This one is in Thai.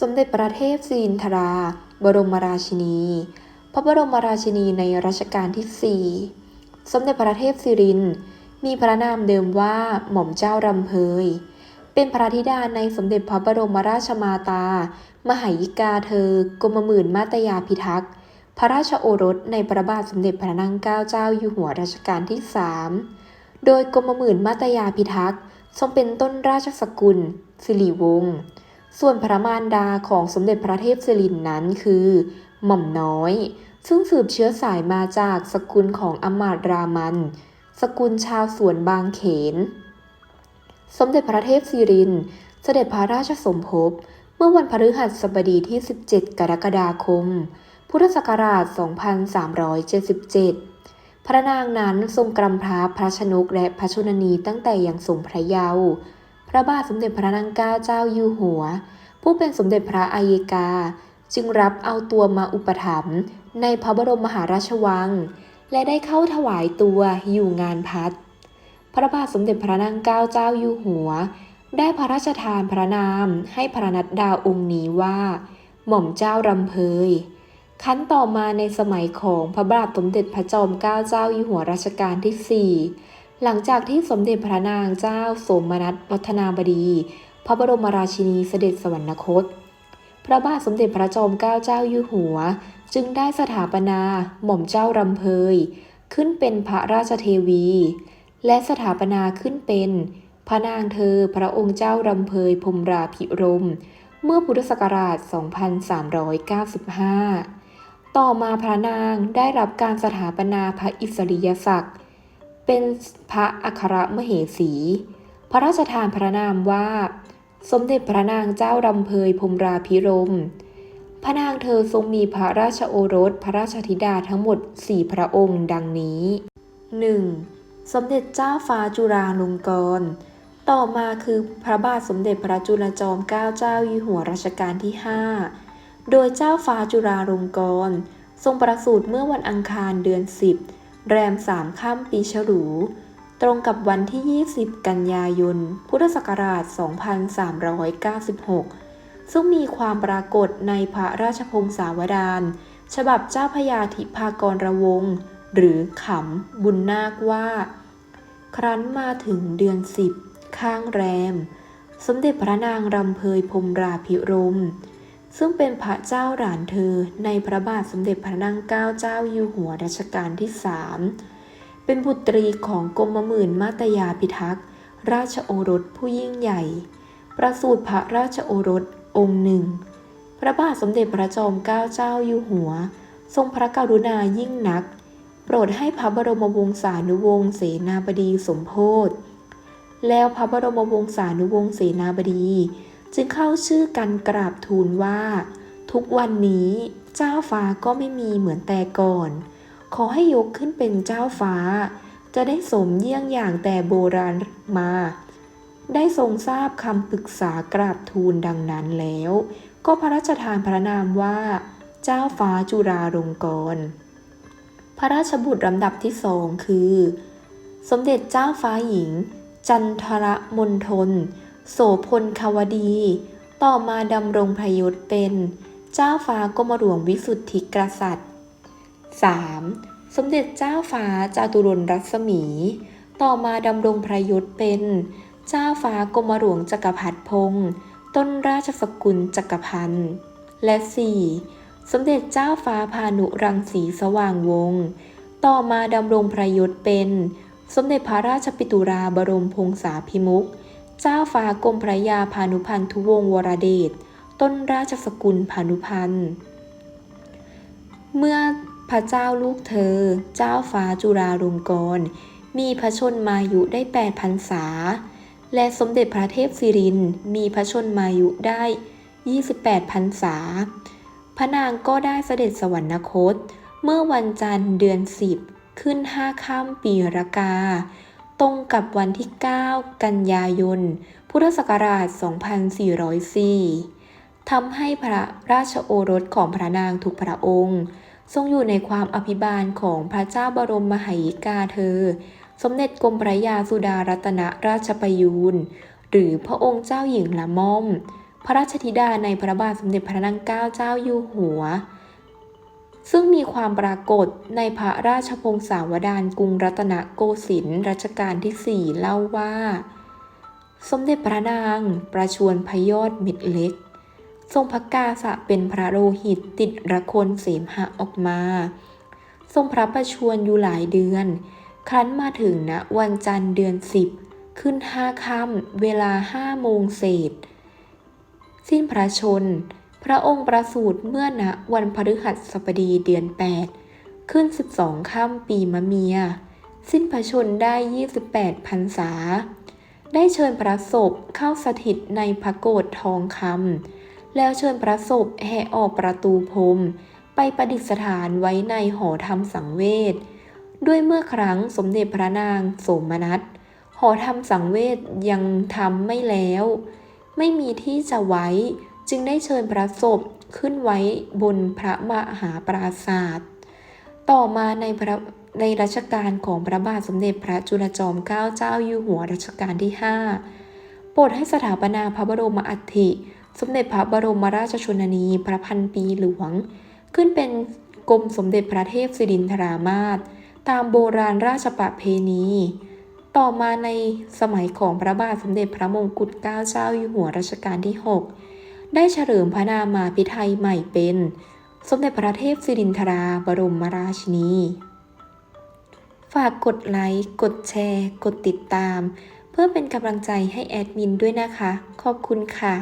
สมเด็จประเทศสิรินทรา บรมราชินี พระบรมราชินีในรัชกาลที่ 4 สมเด็จพระเทพสิริน มีพระนามเดิมว่าหม่อมเจ้ารำเพย เป็นพระธิดาในสมเด็จพระบรมราชมาตา มหายิกาเธอกรมหมื่นมาตยาพิทักษ์ พระราชโอรสในพระบาทสมเด็จพระนางเกล้าเจ้าอยู่หัวรัชกาลที่3โดยกรมหมื่นมาตยาพิทักษ์ทรงเป็นต้นราชสกุลสิริวงศ์ ส่วนพระมารดาของสมเด็จพระเทพสิรินนั้นคือ หม่อมน้อย ซึ่งสืบเชื้อสายมาจากสกุลของอมาตรามัน สกุลชาวสวนบางเขน สมเด็จพระเทพสิรินเสด็จพระราชสมภพ เมื่อวันพฤหัสบดีที่ 17 กรกฎาคม พุทธศักราช 2377 พระนางนั้นทรงกรำพระพระชนกและพระชนนีตั้งแต่ยังทรงพระเยาว์ ระบาทสมเด็จพระนางเกล้าเจ้าอยู่หัว ผู้เป็นสมเด็จพระอัยกา จึงรับเอาตัวมาอุปถัมภ์ในพระบรมมหาราชวัง และได้เข้าถวายตัวอยู่งานพัดพระบาทสมเด็จพระนางเกล้าเจ้าอยู่หัว ได้พระราชทานพระนามให้พระนัดดาองค์นี้ว่า หม่อมเจ้ารำเพยขั้นต่อมาในสมัยของพระบาทสมเด็จพระจอมเกล้าเจ้าอยู่หัวรัชกาลที่4 หลังจากที่สมเด็จพระนางเจ้าสมนัตวัฒนาบดี พระบรมราชินีเสด็จสวรรคต พระบาทสมเด็จพระจอมเกล้าเจ้าอยู่หัว จึงได้สถาปนาหม่อมเจ้ารำเพย ขึ้นเป็นพระราชเทวี และสถาปนาขึ้นเป็น พระนางเธอพระองค์เจ้ารำเพยพรมราภิรม เมื่อพุทธศักราช 2395 ต่อมาพระนางได้รับการสถาปนาพระอิสริยศักดิ์ เป็นพระอัครมเหสี พระราชทานพระนามว่า สมเด็จพระนางเจ้ารำเพยพรมราภิรม พระนางเธอทรงมีพระราชโอรสพระราชธิดาทั้งหมด 4 พระองค์ดังนี้ 1. สมเด็จเจ้าฟ้าจุฬาลงกรณ์ต่อมาคือพระบาทสมเด็จพระจุลจอมเกล้าเจ้าอยู่หัวรัชกาลที่ 5 โดยเจ้าฟ้าจุฬาลงกรณ์ทรงประสูติเมื่อวันอังคารเดือน 10 แรม3ค่ำปีฉลู ตรงกับวันที่ 20 กันยายน พุทธศักราช 2396 ซึ่งมีความปรากฏในพระราชพงศาวดารฉบับเจ้าพยาธิพากรระวง หรือขำบุญนาคว่า ครั้นมาถึงเดือนสิบข้างแรม สมเด็จพระนางรำเพยพรมราภิรมย์ ซึ่งเป็นพระเจ้าหลานเธอในพระบาทสมเด็จพระนางเกล้าเจ้าอยู่หัวรัชกาลที่สามเป็นบุตรีของกรมหมื่นมาตยาพิทักษ์ราชโอรสผู้ยิ่งใหญ่ ประสูติพระราชโอรสองค์หนึ่ง พระบาทสมเด็จพระจอมเกล้าเจ้าอยู่หัว ทรงพระกรุณายิ่งนัก โปรดให้พระบรมวงศานุวงศ์เสนาบดีสมโพธแล้วพระบรมวงศานุวงศ์เสนาบดี จึงเข้าชื่อกันกราบทูลว่า ทุกวันนี้เจ้าฟ้าก็ไม่มีเหมือนแต่ก่อน ขอให้ยกขึ้นเป็นเจ้าฟ้า จะได้สมเยี่ยงอย่างแต่โบราณมา ได้ทรงทราบคำปรึกษากราบทูลดังนั้นแล้ว ก็พระราชทานพระนามว่า เจ้าฟ้าจุฬาลงกรณ์พระราชบุตรลำดับที่สองคือ สมเด็จเจ้าฟ้าหญิง จันทรมณฑล โสพลควดี ต่อมาดำรงพระยศเป็น เจ้าฟ้ากรมหลวงวิสุทธิกษัตริย์ 3. สมเด็จเจ้าฟ้าจาตุรนรัศมี ต่อมาดำรงพระยศเป็น เจ้าฟ้ากรมหลวงจักรพรรดิพงศ์ต้นราชสกุลจักรพันธ์และ 4. สมเด็จเจ้าฟ้าพานุรังสีสว่างวงศ์ต่อมาดำรงพระยศเป็น สมเด็จพระราชปิตุราบรมพงษาภิมุข เจ้าฟ้ากรมพระยาพานุพันธุวงศ์วรเดช ต้นราชสกุลพานุพันธ์ เมื่อพระเจ้าลูกเธอ เจ้าฟ้าจุฬาลงกรณ์มีพระชนมายุได้แปดพรรษา และสมเด็จพระเทพสิริน มีพระชนมายุได้ 28พรรษา พระนางก็ได้เสด็จสวรรคต เมื่อวันจันทร์เดือน 10 ขึ้น5ค่ำปีรากา ตรงกับวันที่ 9 กันยายน พุทธศักราช 2404 ทำให้พระราชโอรสของพระนางทุกพระองค์ ทรงอยู่ในความอภิบาลของพระเจ้าบรมมหายิกาเธอ สมเด็จกรมพระยาสุดารัตนราชประยูนหรือพระองค์เจ้าหญิงละม่อม พระราชธิดาในพระบาทสมเด็จพระนางเก้าเจ้าอยู่หัว ซึ่งมีความปรากฏในพระราชพงศาวดารกรุงรัตนโกสินทร์รัชกาลที่ 4 เล่าว่า สมเด็จพระนางประชวรพยอดเม็ดเล็ก ทรงพระกาสะเป็นพระโลหิตติดระคนเสมหะออกมา ทรงพระประชวรอยู่หลายเดือน ครั้นมาถึงณวันจันทร์เดือนสิบขึ้นห้าค่ำเวลาห้าโมงเศษ สิ้นพระชน พระองค์ประสูติเมื่อณวันพฤหัสบดีเดือน 8 ขึ้น 12 ค่ำปีมะเมีย สิ้นพระชนได้ 28พรรษา ได้เชิญพระศพเข้าสถิตในพระโกฏทองคำแล้วเชิญพระศพแห่ออกประตูพรมไปประดิษฐานไว้ในหอธรรมสังเวชด้วยเมื่อครั้งสมเด็จพระนางโสมนัสหอธรรมสังเวชยังทำไม่แล้ว ไม่มีที่จะไว้ จึงได้เชิญพระศพขึ้นไว้บนพระมหาปราศาสตร์ต่อมาในพระในรัชกาลของพระบาทสมเด็จพระจุลจอมเกล้าเจ้าอยู่หัวรัชกาลที่ 5 โปรดให้สถาปนาพระบรมอัฐิ สมเด็จพระบรมราชชนนีพระพันปีหลวง ขึ้นเป็นกรมสมเด็จพระเทพสิรินทรามาศตามโบราณราชประเพณี ต่อมาในสมัยของพระบาทสมเด็จพระมงกุฎเกล้าเจ้าอยู่หัวรัชกาลที่ 6 ได้เฉลิมพระนามาพิไทยใหม่เป็น สมเด็จพระเทพสิรินทราบรมราชินี ฝากกดไลค์ กดแชร์ กดติดตาม เพื่อเป็นกำลังใจให้แอดมินด้วยนะคะ ขอบคุณค่ะ